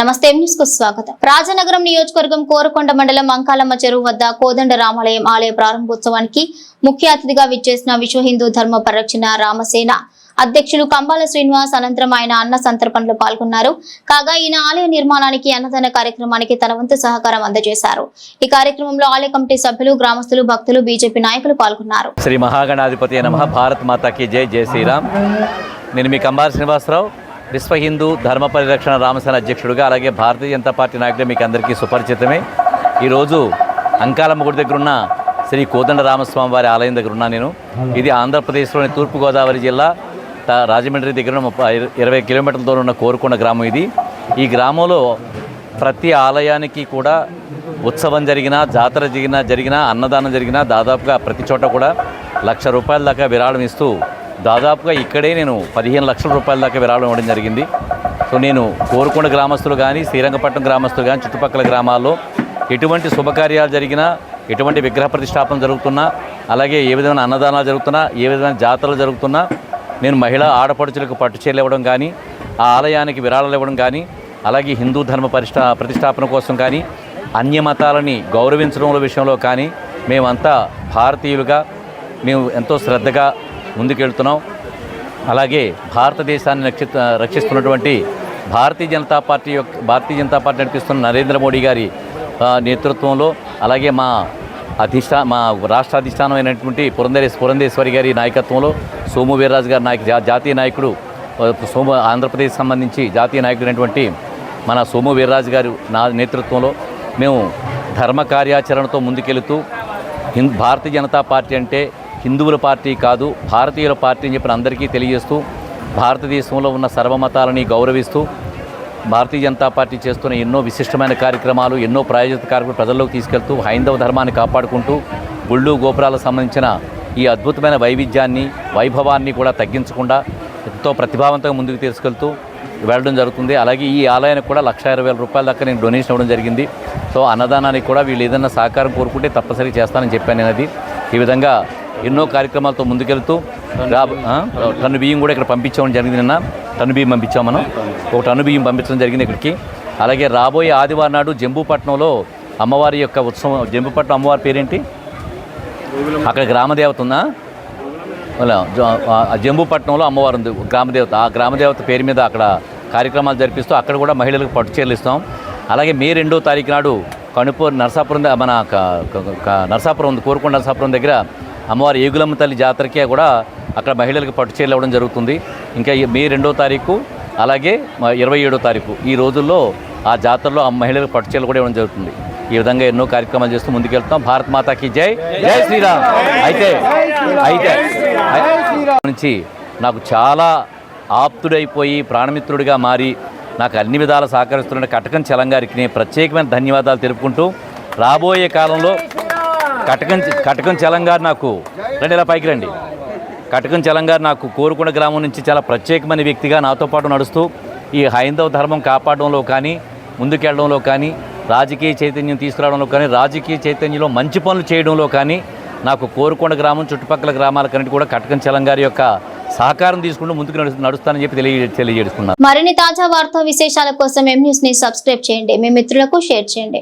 నమస్తే న్యూస్కు స్వాగతం. రాజనగరం నియోజకవర్గం కోరకొండ మండలం అంకాలమ్మ చెరువు వద్ద కోదండ రామాలయం ఆలయ ప్రారంభోత్సవానికి ముఖ్య అతిథిగా విచ్చేసిన విశ్వ హిందూ ధర్మ పరిరక్షణ రామసేన అధ్యక్షులు కంబాల శ్రీనివాస్ అనంతరం ఆయన అన్న సంతర్పణలో పాల్గొన్నారు. కాగా ఈయన ఆలయ నిర్మాణానికి అన్నదాన కార్యక్రమానికి తన వంతు సహకారం అందజేశారు. ఈ కార్యక్రమంలో ఆలయ కమిటీ సభ్యులు గ్రామస్తులు భక్తులు బీజేపీ నాయకులు పాల్గొన్నారు. శ్రీ మహాగణాధిపతి నమ భారత్ మాతాకి జై జయ శ్రీరామ్. నేను మీ కంబాల శ్రీనివాసరావు. విశ్వ హిందూ ధర్మ పరిరక్షణ రామసేన అధ్యక్షుడిగా అలాగే భారతీయ జనతా పార్టీ నాయకుడు మీకు అందరికీ సుపరిచితమే. ఈరోజు అంకాలమ్మ గుడి దగ్గర ఉన్న శ్రీ కోదండ రామస్వామి వారి ఆలయం దగ్గర ఉన్నా నేను. ఇది ఆంధ్రప్రదేశ్లోని తూర్పుగోదావరి జిల్లా త- రాజమండ్రి దగ్గర ముప్పై- ఇరవై కిలోమీటర్ల దూరం ఉన్న కోరుకొండ గ్రామం ఇది. ఈ గ్రామంలో ప్రతి ఆలయానికి కూడా ఉత్సవం జరిగినా జాతర జరిగినా జరిగినా అన్నదానం జరిగినా దాదాపుగా ప్రతి చోట కూడా లక్ష రూపాయల దాకా విరాళం ఇస్తూ దాదాపుగా ఇక్కడే నేను పదిహేను లక్షల రూపాయల దాకా విరాళం ఇవ్వడం జరిగింది. సో నేను కోరుకొండ గ్రామస్తులు కానీ శ్రీరంగపట్నం గ్రామస్తులు కానీ చుట్టుపక్కల గ్రామాల్లో ఎటువంటి శుభకార్యాలు జరిగినా ఎటువంటి విగ్రహ ప్రతిష్టాపన జరుగుతున్నా అలాగే ఏ విధమైన అన్నదానాలు జరుగుతున్నా ఏ విధమైన జాతరలు జరుగుతున్నా నేను మహిళా ఆడపడుచులకు పట్టు ఇవ్వడం కానీ ఆ ఆలయానికి విరాళాలు ఇవ్వడం కానీ అలాగే హిందూ ధర్మ పరిష్టా ప్రతిష్టాపన కోసం కానీ అన్య మతాలని గౌరవించడంలో విషయంలో కానీ మేమంతా భారతీయులుగా మేము ఎంతో శ్రద్ధగా ముందుకెళ్తున్నాం. అలాగే భారతదేశాన్ని రక్షి రక్షిస్తున్నటువంటి భారతీయ జనతా పార్టీ యొక్క భారతీయ జనతా పార్టీ నడిపిస్తున్న నరేంద్ర మోడీ గారి నేతృత్వంలో అలాగే మా అధిష్టా మా రాష్ట్ర అధిష్టానం అయినటువంటి పురంధరేశ్ పురంధేశ్వరి గారి నాయకత్వంలో సోము వీర్రాజు గారి నాయక జాతీయ నాయకుడు సోము ఆంధ్రప్రదేశ్ సంబంధించి జాతీయ నాయకుడైనటువంటి మన సోము వీర్రాజు గారు నా నేతృత్వంలో మేము ధర్మ కార్యాచరణతో ముందుకెళుతూ హింద్ భారతీయ జనతా పార్టీ అంటే హిందువుల పార్టీ కాదు భారతీయుల పార్టీ అని చెప్పిన అందరికీ తెలియజేస్తూ భారతదేశంలో ఉన్న సర్వమతాలని గౌరవిస్తూ భారతీయ జనతా పార్టీ చేస్తున్న ఎన్నో విశిష్టమైన కార్యక్రమాలు ఎన్నో ప్రాయోజిత కార్యక్రమాలు ప్రజల్లోకి తీసుకెళ్తూ హైందవ ధర్మాన్ని కాపాడుకుంటూ గుళ్ళు గోపురాలకు సంబంధించిన ఈ అద్భుతమైన వైవిధ్యాన్ని వైభవాన్ని కూడా తగ్గించకుండా ఎంతో ప్రతిభావంతంగా ముందుకు తీసుకెళ్తూ వెళ్ళడం జరుగుతుంది. అలాగే ఈ ఆలయానికి కూడా లక్ష ఇరవై వేల రూపాయల దాకా నేను డొనేషన్ ఇవ్వడం జరిగింది. సో అన్నదానానికి కూడా వీళ్ళు ఏదైనా సహకారం కోరుకుంటే తప్పనిసరి చేస్తానని చెప్పాను నేను అది ఈ విధంగా ఎన్నో కార్యక్రమాలతో ముందుకెళ్తూ టన్ను బియ్యం. కూడా ఇక్కడ పంపించడం జరిగింది నిన్న. టన్ను బియ్యం పంపించాం మనం. ఒక టన్ను బియ్యం పంపించడం జరిగింది ఇక్కడికి. అలాగే రాబోయే ఆదివారం నాడు జంబూపట్నంలో అమ్మవారి యొక్క ఉత్సవం జంబూపట్నం అమ్మవారి పేరేంటి? అక్కడ గ్రామదేవత ఉందా? జంబూపట్నంలో అమ్మవారు ఉంది గ్రామదేవత. ఆ గ్రామదేవత పేరు మీద అక్కడ కార్యక్రమాలు జరిపిస్తూ అక్కడ కూడా మహిళలకు పట్టు చీరలు ఇస్తాం. అలాగే మే రెండో తారీఖు నాడు కణుపూర్ నరసాపురం మన నరసాపురం ఉంది కోరుకొండ నరసాపురం దగ్గర అమ్మవారి ఏగులమ్మ తల్లి జాతరకే కూడా అక్కడ మహిళలకు పట్టు చీరలు ఇవ్వడం జరుగుతుంది. ఇంకా మే రెండో తారీఖు అలాగే ఇరవై ఏడో తారీఖు ఈ రోజుల్లో ఆ జాతరలో ఆ మహిళలకు పట్టు చీరలు కూడా ఇవ్వడం జరుగుతుంది. ఈ విధంగా ఎన్నో కార్యక్రమాలు చేస్తూ ముందుకెళ్తాం భారత్ మాతాకి జై. జై శ్రీరామ్. అయితే అయితే నుంచి నాకు చాలా ఆప్తుడైపోయి ప్రాణమిత్రుడిగా మారి నాకు అన్ని విధాలు సహకరిస్తున్న కటకం చలంగారికి నేను ప్రత్యేకమైన ధన్యవాదాలు తెలుపుకుంటూ రాబోయే కాలంలో కటకం కటకం చలంగారు నాకు రండి ఇలా పైకి రండి. కటకం చలంగారు నాకు కోరుకొండ గ్రామం నుంచి చాలా ప్రత్యేకమైన వ్యక్తిగా నాతో పాటు నడుస్తూ ఈ హైందవ ధర్మం కాపాడడంలో కానీ ముందుకెళ్ళడంలో కానీ రాజకీయ చైతన్యం తీసుకురావడంలో కానీ రాజకీయ చైతన్యంలో మంచి పనులు చేయడంలో కానీ నాకు కోరుకొండ గ్రామం చుట్టుపక్కల గ్రామాలకన్నిటి కూడా కటకం చలంగారి యొక్క సహకారం తీసుకుంటూ ముందుకు నడుస్తానని చెప్పి తెలియజేసుకున్నాను. మరిన్ని తాజా వార్తా విశేషాల కోసం ఎం న్యూస్ని సబ్స్క్రైబ్ చేయండి. మీ మిత్రులకు షేర్ చేయండి.